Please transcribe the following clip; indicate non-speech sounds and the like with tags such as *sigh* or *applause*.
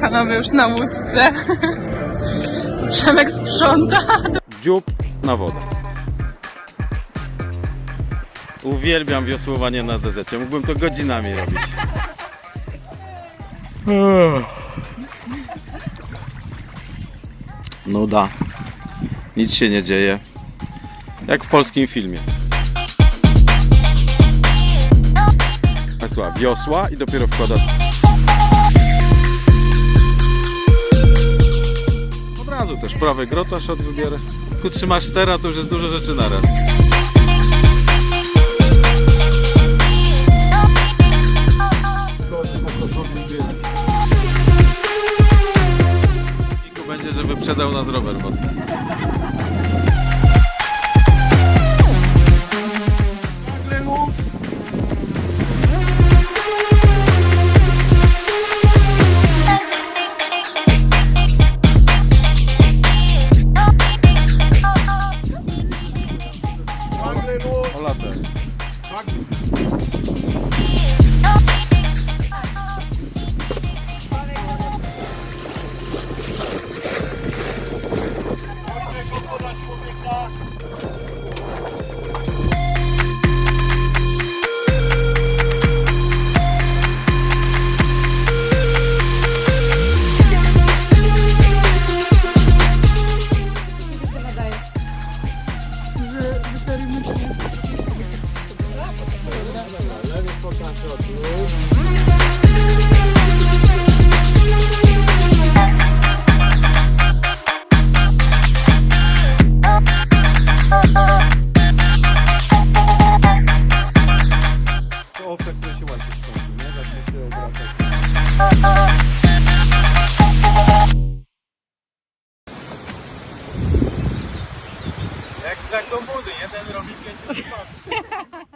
Panowie już na łódce. Przemek sprząta. Dziób na wodę. Uwielbiam wiosłowanie na dezecie. Mógłbym to godzinami robić. Nuda. Nic się nie dzieje. Jak w polskim filmie. Wiosła, wiosła i dopiero wkłada. Od razu też prawy grotaż od wybierę. Tu trzymasz stera, to już jest dużo rzeczy naraz. Niku będzie, że wyprzedzał nas rower wodny. O latę. To który się łańcuch skończył, nie? Zacznie się obracać. Jak za komuny, jeden robi pięć *laughs*